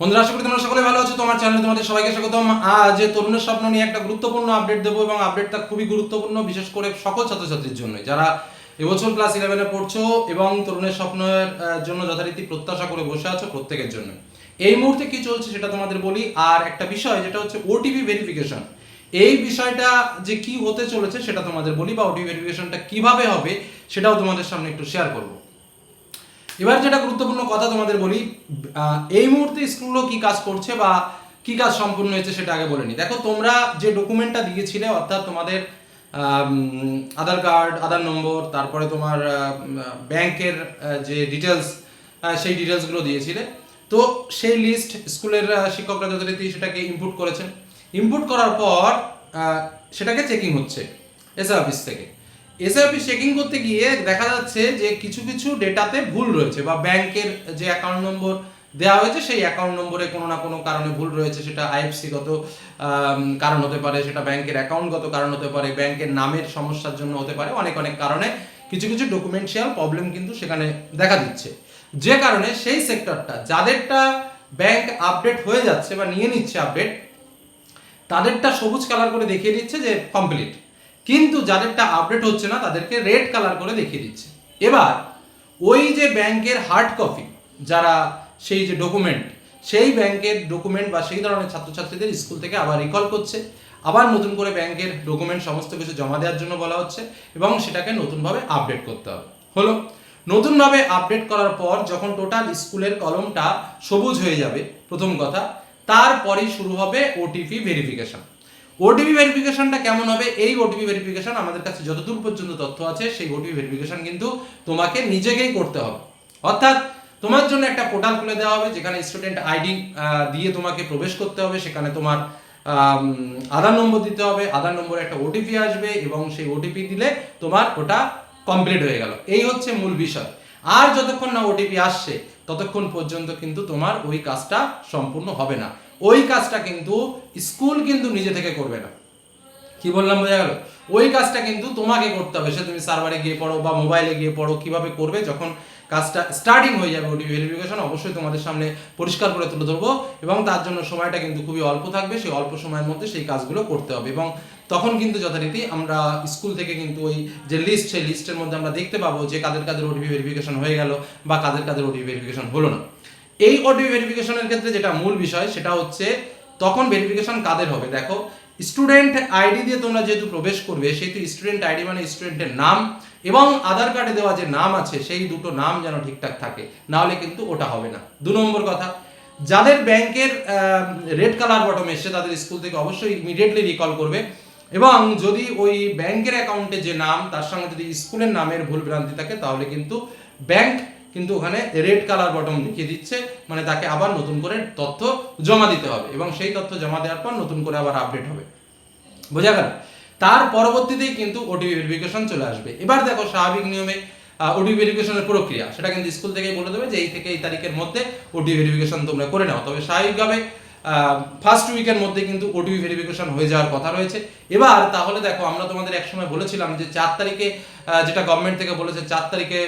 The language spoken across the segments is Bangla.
বন্ধুরা, আশা করি তোমরা সকলে ভালো আছো। তোমার চ্যানেলে তোমাদের সবাইকে স্বাগতম। আজ তরুণের স্বপ্ন নিয়ে একটা গুরুত্বপূর্ণ আপডেট দেবো এবং আপডেটটা খুবই গুরুত্বপূর্ণ, বিশেষ করে সকল ছাত্রছাত্রীর জন্য যারা এবছর ক্লাস ইলেভেনে পড়ছো এবং তরুণের স্বপ্নের জন্য যথারীতি প্রত্যাশা করে বসে আছো প্রত্যেকের জন্য। এই মুহূর্তে কি চলছে সেটা তোমাদের বলি। আর একটা বিষয়, যেটা হচ্ছে ওটিপি ভেরিফিকেশন এই বিষয়টা যে কি হতে চলেছে সেটা তোমাদের বলি বা ওটিপি ভেরিফিকেশনটা কীভাবে হবে সেটাও তোমাদের সামনে একটু শেয়ার করব। এবার যেটা গুরুত্বপূর্ণ কথা তোমাদের বলি এই মুহূর্তে স্কুলগুলো কি কাজ করছে বা কি কাজ সম্পূর্ণ হয়েছে সেটা আগে বলে নি। দেখো, তোমরা যে ডকুমেন্টটা দিয়েছিলে, অর্থাৎ তোমাদের আধার কার্ড আধার নম্বর, তারপরে তোমার ব্যাংকের যে ডিটেলস সেই ডিটেলসগুলো দিয়েছিলে। তো সেই লিস্ট স্কুলের শিক্ষকরা যথারীতি সেটাকে ইনপুট করেছেন। ইনপুট করার পর সেটাকে চেকিং হচ্ছে এসআই অফিস থেকে। এসআই অফিস চেকিং করতে গিয়ে দেখা যাচ্ছে যে কিছু কিছু ডেটাতে ভুল রয়েছে বা ব্যাংকের যে অ্যাকাউন্ট নম্বর দেওয়া হয়েছে, সেই অ্যাকাউন্ট নম্বরে কোনো না কোনো কারণে ভুল রয়েছে। সেটা আইএফসি গত কারণ হতে পারে, সেটা ব্যাংকের অ্যাকাউন্টগত কারণ হতে পারে, ব্যাংকের নামের সমস্যার জন্য হতে পারে, অনেক অনেক কারণে কিছু কিছু ডকুমেন্টিয়াল প্রবলেম কিন্তু সেখানে দেখা দিচ্ছে। যে কারণে সেই সেক্টরটা যাদেরটা ব্যাংক আপডেট হয়ে যাচ্ছে বা নিয়ে নিচ্ছে আপডেট তাদেরটা সবুজ কালার করে দেখিয়ে দিচ্ছে যে কমপ্লিট কিন্তু যাদেরটা আপডেট হচ্ছে না, তাদেরকে রেড কালার করে দেখিয়ে দিচ্ছে। এবার, ওই যে ব্যাংকের হার্ড কপি যারা সেই যে ডকুমেন্ট সেই ব্যাংকের ডকুমেন্ট বা সেই ধরনের ছাত্রছাত্রীদের স্কুল থেকে আবার রিকল করছে, আবার নতুন করে ব্যাংকের ডকুমেন্ট সমস্ত কিছু জমা দেওয়ার জন্য বলা হচ্ছে এবং সেটাকে নতুনভাবে আপডেট করতে হবে। হলো, নতুনভাবে আপডেট করার পর যখন টোটাল স্কুলের কলমটা সবুজ হয়ে যাবে, প্রথম কথা, তারপরেই শুরু হবে ওটিপি ভেরিফিকেশন ওটিপি ভেরিফিকেশনটা কেমন হবে? এই ওটিপি ভেরিফিকেশন আমাদের কাছে যতদূর পর্যন্ত তথ্য আছে, সেই ওটিপি ভেরিফিকেশন কিন্তু তোমাকে নিজেকেই করতে হবে। অর্থাৎ তোমার জন্য একটা পোর্টাল খুলে দেওয়া হবে, যেখানে স্টুডেন্ট আইডি দিয়ে তোমাকে প্রবেশ করতে হবে, সেখানে তোমার আধার নম্বর দিতে হবে, আধার নম্বরে একটা ওটিপি আসবে এবং সেই ওটিপি দিলে তোমার ওটা কমপ্লিট হয়ে গেল। এই হচ্ছে মূল বিষয়। আর যতক্ষণ না ওটিপি আসছে ততক্ষণ পর্যন্ত কিন্তু তোমার ওই কাজটা সম্পূর্ণ হবে না। ওই কাজটা কিন্তু স্কুল কিন্তু নিজে থেকে করবে না। কি বললাম, বোঝা গেল? ওই কাজটা কিন্তু তোমাকে করতে হবে। সে তুমি সার্ভারে গিয়ে পড়ো বা মোবাইলে গিয়ে পড়ো, কীভাবে করবে? যখন কাজটা স্টার্টিং হয়ে যাবে ওটি ভেরিফিকেশন অবশ্যই তোমাদের সামনে পরিষ্কার করে তুলে ধরবো এবং তার জন্য সময়টা কিন্তু খুবই অল্প থাকবে, সেই অল্প সময়ের মধ্যে সেই কাজগুলো করতে হবে এবং তখন কিন্তু যথারীতি আমরা স্কুল থেকে কিন্তু ওই যে লিস্ট সেই লিস্টের মধ্যে আমরা দেখতে পাবো যে কাদের কাদের ওটিপি ভেরিফিকেশন হয়ে গেল বা কাদের কাদের ওটিপি ভেরিফিকেশন হলো না। এই ওটিপি ভেরিফিকেশনের ক্ষেত্রে যেটা মূল বিষয়, সেটা হচ্ছে তখন ভেরিফিকেশন কাদের হবে? দেখো স্টুডেন্ট আইডি দিয়ে তোমরা যেহেতু প্রবেশ করবে, সেহেতু স্টুডেন্ট আইডি মানে স্টুডেন্টের নাম এবং আধার কার্ডে দেওয়া যে নাম আছে, সেই দুটো নাম যেন ঠিকঠাক থাকে না হলে কিন্তু ওটা হবে না। দু নম্বর কথা, যাদের ব্যাংকের রেড কালার বটম এসছে, তাদের স্কুল থেকে অবশ্যই ইমিডিয়েটলি রিকল করবে। এবং যদি ওই ব্যাংকের অ্যাকাউন্টে যে নাম, তার সঙ্গে যদি স্কুলের নামের ভুল ভ্রান্তি থাকে, তাহলে কিন্তু ব্যাংক কিন্তু ওখানে রেড কালার বটম দেখিয়ে দিচ্ছে মানে তাকে আবার নতুন করে তথ্য জমা দিতে হবে। এবং সেই তথ্য জমা দেওয়ার পর নতুন করে আবার আপডেট হবে। বোঝা গেল? তার পরবর্তীতেই কিন্তু ওটিপি ভেরিফিকেশন চলে আসবে। এবার দেখো স্বাভাবিক নিয়মে ওটিপি ভেরিফিকেশনের প্রক্রিয়া। সেটা কিন্তু স্কুল থেকেই বলে দেবে যে এই থেকে এই তারিখের মধ্যে ওটিপি ভেরিফিকেশন তোমরা করে নাও। তবে স্বাভাবিকভাবে ফার্স্ট উইকের মধ্যে কিন্তু ওটিপি ভেরিফিকেশন হয়ে যাওয়ার কথা রয়েছে। এবার তাহলে দেখো, আমরা তোমাদের একসময় বলেছিলাম যে চার তারিখে যেটা গভর্নমেন্ট থেকে বলেছে, চার তারিখে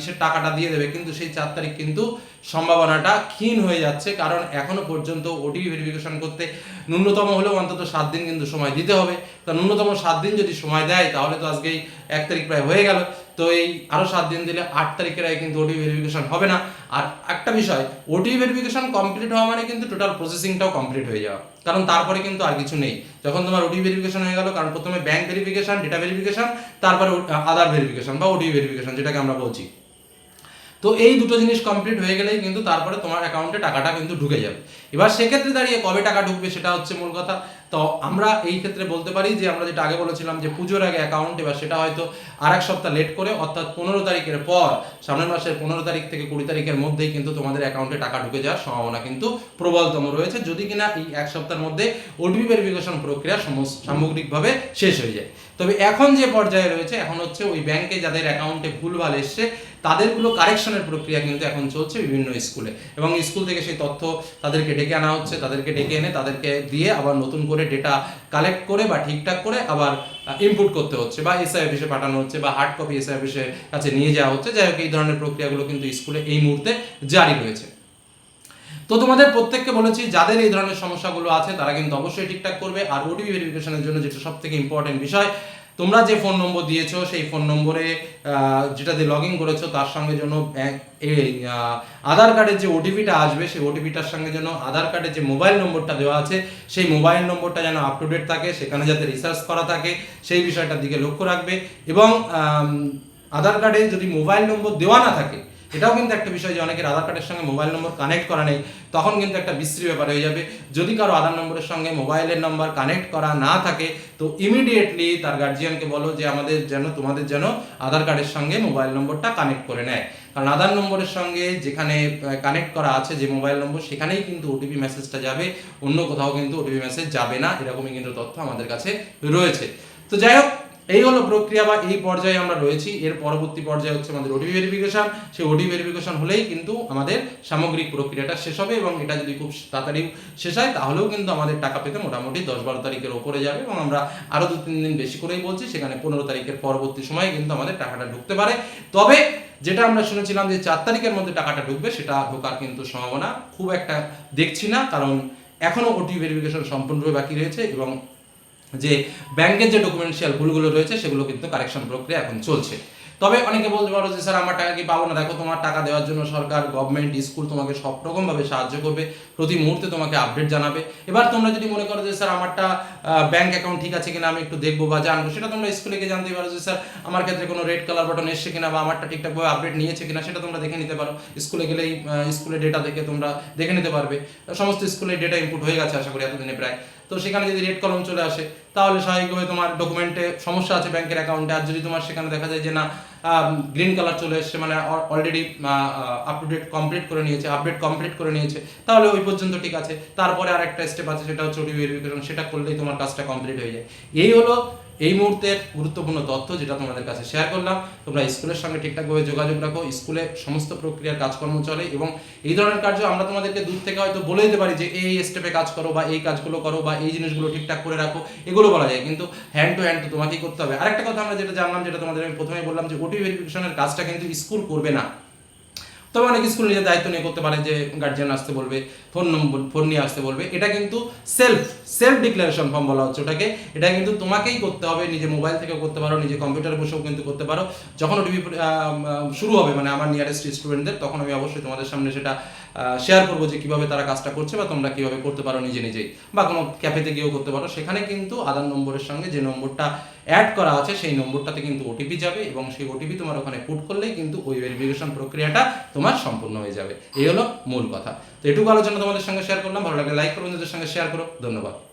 ইসের টাকাটা দিয়ে দেবে। কিন্তু সেই চার তারিখ কিন্তু সম্ভাবনাটা ক্ষীণ হয়ে যাচ্ছে। কারণ এখনও পর্যন্ত ওটিপি ভেরিফিকেশন করতে ন্যূনতম হলেও অন্তত সাত দিন কিন্তু সময় দিতে হবে। তা ন্যূনতম সাত দিন যদি সময় দেয়, তাহলে তো আজকেই এক তারিখ প্রায় হয়ে গেল। তো এই আরও সাত দিন দিলে আট তারিখের আগে কিন্তু ওটিপি ভেরিফিকেশন হবে না। আর একটা বিষয় ওটিপি ভেরিফিকেশন কমপ্লিট হওয়া মানে কিন্তু টোটাল প্রসেসিংটাও কমপ্লিট হয়ে যাওয়া। কারণ তারপরে কিন্তু আর কিছু নেই। যখন তোমার ওটিপি ভেরিফিকেশন হয়ে গেল, কারণ প্রথমে ব্যাংক ভেরিফিকেশন ডেটা ভেরিফিকেশন তারপরে আধার ভেরিফিকেশন বা ওটিপি ভেরিফিকেশন যেটাকে আমরা বলছি। তো এই দুটো জিনিস কমপ্লিট হয়ে গেলেই কিন্তু তারপরে তোমার অ্যাকাউন্টে টাকাটা কিন্তু ঢুকে যাবে। এবার সেক্ষেত্রে দাঁড়িয়ে কবে টাকা ঢুকবে সেটা হচ্ছে মূল কথা। তো আমরা এই ক্ষেত্রে বলতে পারি যে, আমরা যেটা আগে বলেছিলাম যে, পুজোর আগে অ্যাকাউন্ট এবার সেটা হয়তো আর এক সপ্তাহ লেট করে, অর্থাৎ পনেরো তারিখের পর, সামনের মাসের পনেরো তারিখ থেকে কুড়ি তারিখের মধ্যেই কিন্তু তোমাদের অ্যাকাউন্টে টাকা ঢুকে যাওয়ার সম্ভাবনা কিন্তু প্রবলতম রয়েছে। যদি কিনা এই এক সপ্তাহের মধ্যে ওটিপি ভেরিফিকেশন প্রক্রিয়া সামগ্রিকভাবে শেষ হয়ে যায়। তবে এখন যে পর্যায়ে রয়েছে, এখন হচ্ছে ওই ব্যাংকে যাদের অ্যাকাউন্টে ভুলভাল এসছে, তাদেরগুলো কারেকশনের প্রক্রিয়া কিন্তু এখন চলছে বিভিন্ন স্কুলে এবং স্কুল থেকে সেই তথ্য তাদেরকে ডেকে আনা হচ্ছে, তাদেরকে ডেকে এনে তাদেরকে দিয়ে আবার নতুন করে ডেটা কালেক্ট করে বা ঠিকঠাক করে আবার ইনপুট করতে হচ্ছে বা এসআই অফিসে পাঠানো হচ্ছে বা হার্ড কপি এসআই অফিসের কাছে নিয়ে যাওয়া হচ্ছে। যাই হোক, এই ধরনের প্রক্রিয়াগুলো কিন্তু স্কুলে এই মুহূর্তে জারি রয়েছে। তো তোমাদের প্রত্যেককে বলেছি, যাদের এই ধরনের সমস্যাগুলো আছে, তারা কিন্তু অবশ্যই ঠিকঠাক করবে। আর ওটিপি ভেরিফিকেশনের জন্য যেটা সব থেকে ইম্পর্টেন্ট বিষয়, তোমরা যে ফোন নম্বর দিয়েছ, সেই ফোন নম্বরে যেটা দিয়ে লগ ইন করেছ, তার সঙ্গে যেন আধার কার্ডের যে ওটিপিটা আসবে, সেই ওটিপিটার সঙ্গে যেন আধার কার্ডের যে মোবাইল নম্বরটা দেওয়া আছে, সেই মোবাইল নম্বরটা যেন আপ টু ডেট থাকে, সেখানে যাতে রিসার্চ করা থাকে, সেই বিষয়টার দিকে লক্ষ্য রাখবে। এবং আধার কার্ডে যদি মোবাইল নম্বর দেওয়া না থাকে এটাও কিন্তু একটা বিষয় যে অনেকের আধার কার্ডের সঙ্গে মোবাইল নম্বর কানেক্ট করা নেই, তখন কিন্তু একটা বিশ্রী ব্যাপার হয়ে যাবে। যদি কারও আধার নম্বরের সঙ্গে মোবাইলের নম্বর কানেক্ট করা না থাকে, তো ইমিডিয়েটলি তার গার্জিয়ানকে বলো যে আমাদের যেন, তোমাদের যেন আধার কার্ডের সঙ্গে মোবাইল নম্বরটা কানেক্ট করে নেয়। কারণ আধার নম্বরের সঙ্গে যেখানে কানেক্ট করা আছে যে মোবাইল নম্বর, সেখানেই কিন্তু ওটিপি মেসেজটা যাবে, অন্য কোথাও কিন্তু ওটিপি মেসেজ যাবে না, এরকমই কিন্তু তথ্য আমাদের কাছে রয়েছে। তো যাই হোক এই হলো প্রক্রিয়া বা এই পর্যায়ে আমরা রয়েছি। এর পরবর্তী পর্যায়ে হচ্ছে আমাদের ওটিপি ভেরিফিকেশন সেই ওটিপি ভেরিফিকেশন হলেই কিন্তু আমাদের সামগ্রিক প্রক্রিয়াটা শেষ হবে এবং এটা যদি খুব তাড়াতাড়ি শেষ হয়, তাহলেও কিন্তু আমাদের টাকা পেতে মোটামুটি দশ বারো তারিখের ওপরে যাবে এবং আমরা আরও দু তিন দিন বেশি করেই বলছি, সেখানে পনেরো তারিখের পরবর্তী সময়ে কিন্তু আমাদের টাকাটা ঢুকতে পারে। তবে যেটা আমরা শুনেছিলাম যে চার তারিখের মধ্যে টাকাটা ঢুকবে, সেটা ঢোকার কিন্তু সম্ভাবনা খুব একটা দেখছি না, কারণ এখনও ওটিপি ভেরিফিকেশন সম্পূর্ণরূপে বাকি রয়েছে এবং যে ব্যাংকের যে ডকুমেন্টশিয়াল ভুলগুলো রয়েছে, সেগুলো কিন্তু কারেকশন প্রক্রিয়া এখন চলছে। তবে অনেকে বলতে পারো যে, স্যার, আমার টাকা কি পাবো না? দেখো, তোমার টাকা দেওয়ার জন্য সরকার গভর্নমেন্ট স্কুল তোমাকে সব রকমভাবে সাহায্য করবে। প্রতি মুহূর্তে তোমাকে আপডেট জানাবে। এবার তোমরা যদি মনে করো যে, স্যার, আমারটা ব্যাংক অ্যাকাউন্ট ঠিক আছে কিনা আমি একটু দেখব বা জানব, সেটা তোমরা স্কুলে গিয়ে জানতে পারো যে, স্যার, আমার ক্ষেত্রে কোনো রেড কালার বাটন এসছে কিনা বা আমারটা ঠিকঠাকভাবে আপডেট নিয়েছে কিনা, সেটা তোমরা দেখে নিতে পারো। স্কুলে গেলেই স্কুলের ডেটা দেখে তোমরা দেখে নিতে পারবে। সমস্ত স্কুলের ডেটা ইনপুট হয়ে গেছে, আশা করি, এতদিনে প্রায়। তো সেখানে যদি রেড কলম চলে আসে, তাহলে স্বাভাবিকভাবে তোমার ডকুমেন্টে সমস্যা আছে ব্যাংকের অ্যাকাউন্টে আর যদি তোমার সেখানে দেখা যায় যে না গ্রিন কালার চলে এসছে মানে already up to date complete করে নিয়েছে আপডেট কমপ্লিট করে নিয়েছে, তাহলে ওই পর্যন্ত ঠিক আছে। তারপরে আর একটা স্টেপ আছে, সেটা হচ্ছে ওটি ভেরিফিকেশন সেটা করলেই তোমার কাজটা কমপ্লিট হয়ে যায়। এই হলো এই মুহূর্তের গুরুত্বপূর্ণ তথ্য যেটা তোমাদের কাছে শেয়ার করলাম, তোমরা স্কুলের সঙ্গে ঠিকঠাকভাবে যোগাযোগ রাখো স্কুলে সমস্ত প্রক্রিয়ার কাজকর্ম চলে এবং এই ধরনের কার্য আমরা তোমাদেরকে দূর থেকে হয়তো বলে দিতে পারি যে এই স্টেপে কাজ করো বা এই কাজগুলো করো বা এই জিনিসগুলো ঠিকঠাক করে রাখো, এগুলো বলা যায়। কিন্তু হ্যান্ড টু হ্যান্ড তো তোমাকেই করতে হবে। আরেকটা কথা আমরা যেটা জানলাম, যেটা তোমাদের আমি প্রথমেই বললাম যে ওটি ভেরিফিকেশনের কাজটা কিন্তু স্কুল করবে না। তবে অনেক স্কুল নিজের দায়িত্ব নিয়ে করতে পারে যে গার্জিয়ান আসতে বলবে ফোন নম্বর ফোন নিয়ে আসতে বলবে, এটা কিন্তু সেলফ সেলফ ডিক্লারেশন ফর্ম বলা হচ্ছে ওটাকে। এটা কিন্তু তোমাকেই করতে হবে নিজের মোবাইল থেকে করতে পারো, নিজে কম্পিউটারে বসেও কিন্তু করতে পারো। যখন ওটিপি শুরু হবে মানে আমার নিয়ারেস্ট স্টুডেন্টদের তখন আমি অবশ্যই তোমাদের সামনে সেটা শেয়ার করব যে কীভাবে তারা কাজটা করছে বা তোমরা কীভাবে করতে পারো নিজে নিজেই। বা কোনো ক্যাফেতে গিয়েও করতে পারো। সেখানে কিন্তু আধার নম্বরের সঙ্গে যে নম্বরটা অ্যাড করা আছে, সেই নম্বরটাতে কিন্তু ওটিপি যাবে এবং সেই ওটিপি তোমার ওখানে পুট করলেই কিন্তু ওই ভেরিফিকেশন প্রক্রিয়াটা তোমার সম্পূর্ণ হয়ে যাবে। এই হলো মূল কথা। তো এটুকু আলোচনা তোমাদের সঙ্গে শেয়ার করলাম। ভালো লাগলে লাইক করো নিজেদের সঙ্গে শেয়ার করো। ধন্যবাদ।